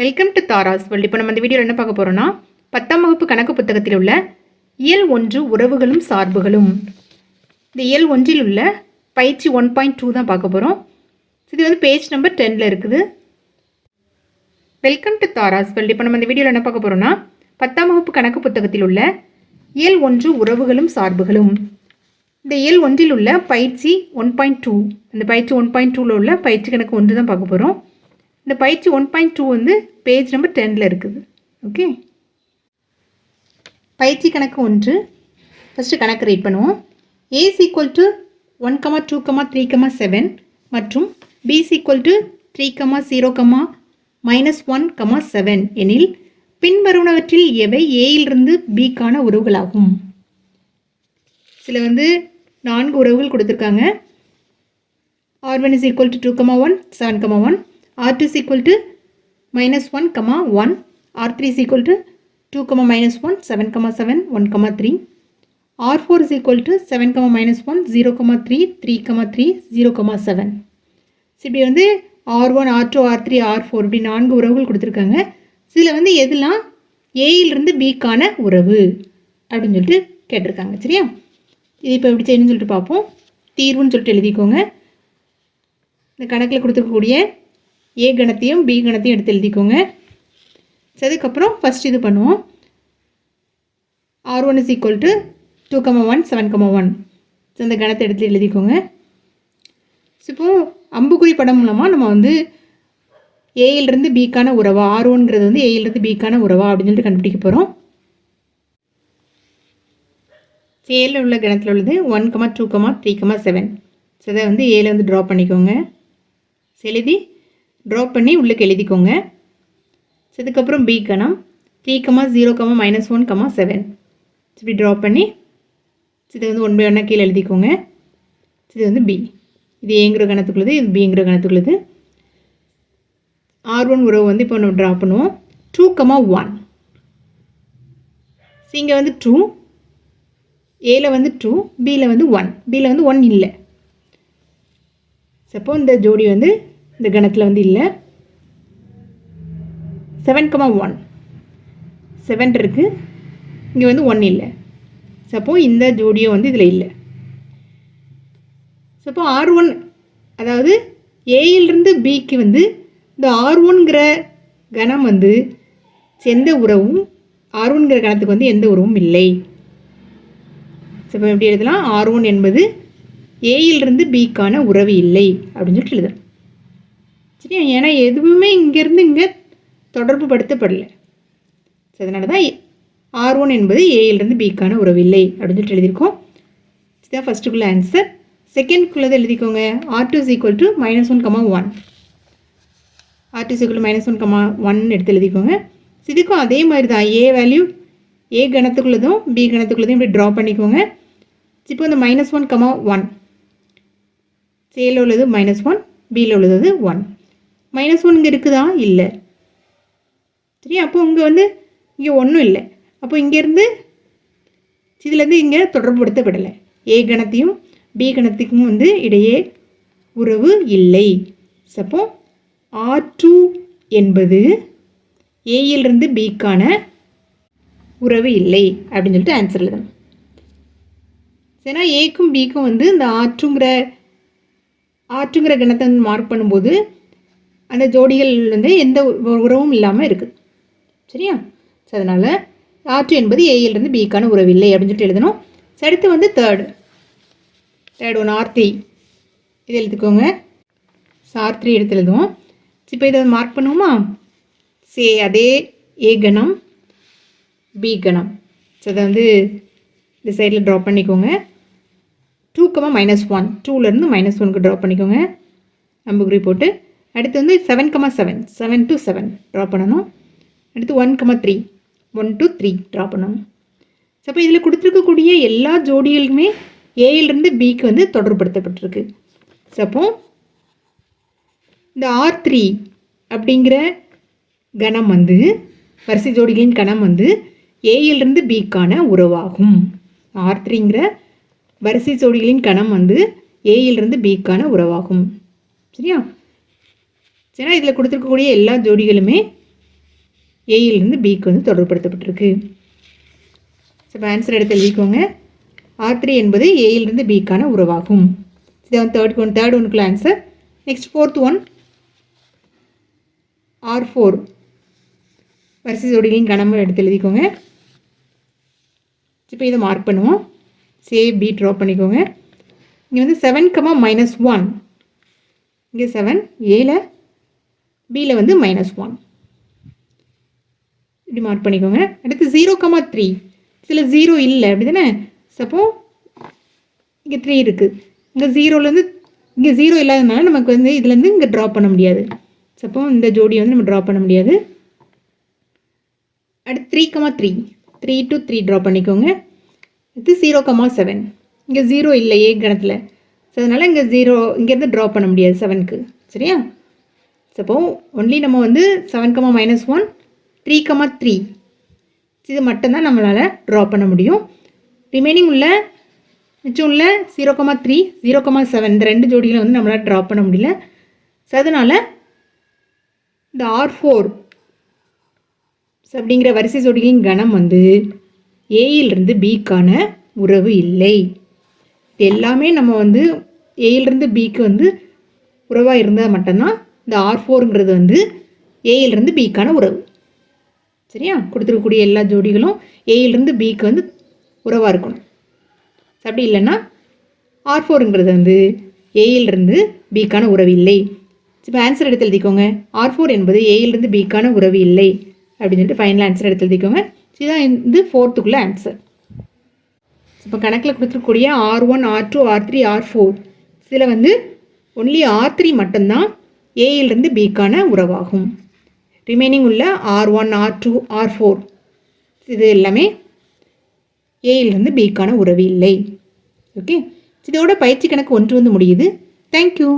Welcome to Tara's world இப்போ நம்ம இந்த வீடியோவில் என்ன பார்க்க போகிறோம்னா பத்தாம் வகுப்பு கணக்கு புத்தகத்தில் உள்ள இயல் ஒன்று உறவுகளும் சார்புகளும். இந்த இயல் ஒன்றில் உள்ள பயிற்சி ஒன் பாயிண்ட் டூ தான் பார்க்க போகிறோம் இது வந்து பேஜ் நம்பர் டெனில் இருக்குது. வெல்கம் டு தாராஸ் வேர்ல்ட் இப்போ நம்ம இந்த வீடியோவில் என்ன பார்க்க போகிறோம்னா பத்தாம் வகுப்பு கணக்கு புத்தகத்தில் உள்ள இயல் ஒன்று உறவுகளும் சார்புகளும். இந்த இயல் ஒன்றில் உள்ள பயிற்சி ஒன் பாயிண்ட் டூ. இந்த பயிற்சி ஒன் பாயிண்ட் டூவில் உள்ள பயிற்சி கணக்கு ஒன்று தான் பார்க்க போகிறோம் இந்த பயிற்சி ஒன் பாயிண்ட் டூ வந்து பேஜ் நம்பர் டெனில் இருக்குது. ஓகே பயிற்சி கணக்கு ஒன்று. ஃபஸ்ட்டு கணக்கு ரீட் பண்ணுவோம். A is equal to one comma two comma three comma seven மற்றும் B is equal to three comma zero comma minus one comma seven எனில் பின்வருவனவற்றில் எவை ஏயிலிருந்து பிக்கான உறவுகளாகும்? சில வந்து நான்கு உறவுகள் கொடுத்துருக்காங்க. R one is equal to two comma one seven comma one R two is equal to minus one comma one R three is to two comma minus one seven comma seven one comma three R four is to seven comma minus one zero comma three three comma three zero comma seven இப்படி வந்து R one R two R three R four இப்படி நான்கு உறவுகள் கொடுத்துருக்காங்க. இதில் வந்து எதுலாம் ஏயிலிருந்து பிக்கான உறவு அப்படின்னு சொல்லிட்டு கேட்டிருக்காங்க சரியா? இது இப்போ எப்படி செய்யணும்னு சொல்லிட்டு பார்ப்போம். தீர்வுன்னு சொல்லிட்டு எழுதிக்கோங்க. இந்த கணக்கில் கொடுத்துருக்கக்கூடிய ஏ கணத்தையும் பி கணத்தையும் எடுத்து எழுதிக்கோங்க. சரி, அதுக்கப்புறம் ஃபஸ்ட் இது பண்ணுவோம். R one is equal to two comma one seven comma one so இந்த கணத்தை எடுத்து எழுதிக்கோங்க. ஸோ இப்போ அம்புக்குறி படம் மூலமாக நம்ம வந்து ஏயிலிருந்து பிக்கான உறவா? ஆர் ஒன்ங்கிறது வந்து ஏயிலிருந்து பிக்கான உறவா? அப்படின்னு சொல்லிட்டு கண்டுபிடிக்க போகிறோம் ஏல உள்ள கணத்தில் உள்ளது one comma two comma three comma seven so அதை வந்து ஏல வந்து ட்ரா பண்ணிக்கோங்க. செலுதி எழுதி ட்ரா பண்ணி உள்ளுக்கு எழுதிக்கோங்க. ஸோ இதுக்கப்புறம் பி கணம் three comma zero comma minus one comma seven இப்படி ட்ரா பண்ணி இதை வந்து ஒன் பை ஒன்னாக கீழே எழுதிக்கோங்க. இது வந்து பி இது ஏங்கிற கணத்துக்குள்ளது இது பிங்கிற கணத்துக்குள்ளது. ஆர் ஒன் உறவு வந்து இப்போ நம்ம ட்ரா பண்ணுவோம். டூ கமா ஒன் ஸோ இங்கே வந்து டூ ஏல வந்து டூ பியில் வந்து ஒன் பியில் வந்து ஒன் இல்லை. சப்போ இந்த ஜோடி வந்து இந்த கணத்தில் வந்து இல்லை. செவன் கமா ஒன் செவன் இருக்குது இங்கே வந்து ஒன் இல்லை. சப்போ இந்த ஜோடியோ வந்து இதில் இல்லை. சப்போ ஆர் ஒன் அதாவது ஏயிலிருந்து பிக்கு வந்து இந்த ஆர் ஒன்கிற கணம் வந்து எந்த உறவும் ஆர் ஒன்கிற கணத்துக்கு வந்து எந்த உறவும் இல்லை. ஸோ எப்படி எழுதலாம்? ஆர் ஒன் என்பது ஏயிலிருந்து பிக்கான உறவு இல்லை. அப்படின்னு சொல்லிட்டு எழுதலாம். சரியா? ஏன்னா எதுவுமே இங்கேருந்து இங்கே தொடர்பு படுத்தப்படலை ஸோ அதனால தான் ஆர் ஒன் என்பது ஏயிலிருந்து பிக்கான உறவு இல்லை அப்படின்னு சொல்லிட்டு எழுதியிருக்கோம். இதுதான் ஃபஸ்ட்டுக்குள்ள ஆன்சர் செகண்ட்குள்ளதை எழுதிக்கோங்க. R two is equal to minus one comma one R two is equal minus one comma one எடுத்து எழுதிக்கோங்க. இதுக்கும் அதே மாதிரி தான் ஏ வேல்யூ ஏ கணத்துக்குள்ளதும் பி கணத்துக்குள்ளதும் இப்படி ட்ரா பண்ணிக்கோங்க. இப்போ இந்த மைனஸ் ஒன் கமா ஒன் சேல உள்ளது மைனஸ் ஒன் பியில் உள்ளது ஒன் மைனஸ் ஒன் இங்கே இருக்குதா? இல்லை. சரி அப்போ இங்கே வந்து இங்கே ஒன்றும் இல்லை. அப்போ இங்கேருந்து இதுலேருந்து இங்கே தொடர்புபடுத்தப்படலை ஏ கணத்தையும் பி கணத்துக்கும் வந்து இடையே உறவு இல்லை. சப்போ ஆர் டூ என்பது ஏயிலிருந்து பிக்கான உறவு இல்லை அப்படின்னு சொல்லிட்டு ஆன்சர் எழுதணும். ஏன்னா ஏக்கும் பிக்கும் வந்து இந்த ஆற்றுங்கிற ஆற்றுங்கிற கணத்தை வந்து மார்க் பண்ணும்போது அந்த ஜோடிகள் வந்து எந்த உறவும் இல்லாமல் இருக்குது சரியா? ஸோ அதனால் ஆற்று என்பது ஏயிலிருந்து பிக்கான உறவு இல்லை அப்படின்னு சொல்லிட்டு எழுதணும். அடுத்து வந்து third third one R three இது எழுதிக்கோங்க. ஆர் த்ரீ எடுத்து எழுதுவோம். இப்போ இதை மார்க் பண்ணுவோமா? சே அதே ஏ கணம் பி கணம். ஸோ அதை வந்து இந்த சைடில் ட்ரா பண்ணிக்கோங்க. டூ கமா மைனஸ் ஒன் டூலேருந்து மைனஸ் ஒனுக்கு ட்ரா பண்ணிக்கோங்க. அம்புக்குறி போட்டு. அடுத்து வந்து seven comma seven seven to seven draw பண்ணணும். அடுத்து one comma three one to three draw பண்ணணும். ஸோ அப்போ இதில் கொடுத்துருக்கக்கூடிய எல்லா ஜோடிகளுமே ஏயிலிருந்து பிக்கு வந்து தொடர்படுத்தப்பட்டிருக்கு ஸோ அப்போ இந்த ஆர் த்ரீ அப்படிங்கிற கணம் வந்து வரிசை ஜோடிகளின் கணம் வந்து ஏயிலிருந்து பிக்கான உறவாகும். ஆர் த்ரீங்கிற வரிசை ஜோடிகளின் கணம் வந்து ஏயிலிருந்து பிக்கான உறவாகும். சரியா? சரினா இதில் கொடுத்துருக்கக்கூடிய எல்லா ஜோடிகளுமே ஏயிலிருந்து பிக்கு வந்து தொடர்படுத்தப்பட்டிருக்கு ஸோ இப்போ ஆன்சர் எடுத்து எழுதிக்கோங்க. ஆர் த்ரீ என்பது ஏயிலிருந்து பிக்கான உறவாகும். இது வந்து third one third ஒனுக்குள்ள answer next fourth one R four வரிசை ஜோடிகளின் கணம் எடுத்து எழுதிக்கோங்க. இப்போ இதை மார்க் பண்ணுவோம். சேவ் பி ட்ரா பண்ணிக்கோங்க. இங்கே வந்து செவன் கமா மைனஸ் ஒன் இங்கே செவன் ஏழை பியில் வந்து மைனஸ் ஒன் இப்படி மார்க் பண்ணிக்கோங்க. அடுத்து ஜீரோ கமா த்ரீ சில ஜீரோ இல்லை அப்படி தானே சப்போ இங்கே த்ரீ இருக்குது இங்கே ஜீரோலேருந்து இங்கே ஜீரோ இல்லாததுனால நமக்கு வந்து இதுலேருந்து இங்கே ட்ரா பண்ண முடியாது. சப்போ இந்த ஜோடியை வந்து நம்ம ட்ரா பண்ண முடியாது. அடுத்து three comma three three to three draw பண்ணிக்கோங்க. அடுத்து ஜீரோ கமா செவன் இங்கே ஜீரோ இல்லை ஏ கணத்தில். ஸோ அதனால் இங்கே ஜீரோ இங்கேருந்து ட்ரா பண்ண முடியாது செவனுக்கு சரியா? சப்போ ஒன்லி நம்ம வந்து seven comma minus one three comma three இது மட்டும்தான் நம்மளால் ட்ரா பண்ண முடியும். ரிமைனிங் உள்ள மிச்சம் உள்ள zero comma three zero comma seven இந்த ரெண்டு ஜோடிகளை வந்து நம்மளால் ட்ரா பண்ண முடியல. ஸோ அதனால் இந்த ஆர் ஃபோர் அப்படிங்கிற வரிசை ஜோடிகளின் கணம் வந்து ஏயிலிருந்து பிக்கான உறவு இல்லை. இது எல்லாமே நம்ம வந்து ஏயிலிருந்து பிக்கு வந்து உறவாக இருந்தால் மட்டும்தான் இந்த ஆர் ஃபோருங்கிறது வந்து ஏயிலிருந்து பிக்கான உறவு. சரியா? கொடுத்துருக்கக்கூடிய எல்லா ஜோடிகளும் ஏயிலிருந்து பிக்கு வந்து உறவாக இருக்கணும். அப்படி இல்லைன்னா ஆர் ஃபோருங்கிறது வந்து ஏயிலிருந்து பிக்கான உறவு இல்லை. இப்போ ஆன்சர் எடுத்து எழுதிக்கோங்க. ஆர் ஃபோர் என்பது ஏயிலிருந்து பிக்கான உறவு இல்லை. அப்படின்னு சொல்லிட்டு ஃபைனல் ஆன்சர் எடுத்து எழுதிக்கோங்க. இதுதான் இது ஃபோர்த்துக்குள்ள ஆன்சர் இப்போ கணக்கில் கொடுத்துருக்கக்கூடிய R one R two R three R four இதில் வந்து ஒன்லி ஆர் த்ரீ மட்டும்தான் ஏயிலிருந்து பிக்கான உறவாகும். ரிமைனிங் உள்ள R one R two R four இது எல்லாமே ஏயிலிருந்து பிக்கான உறவு இல்லை. ஓகே இதோட பயிற்சி கணக்கு ஒன்று வந்து முடியுது. தேங்க்யூ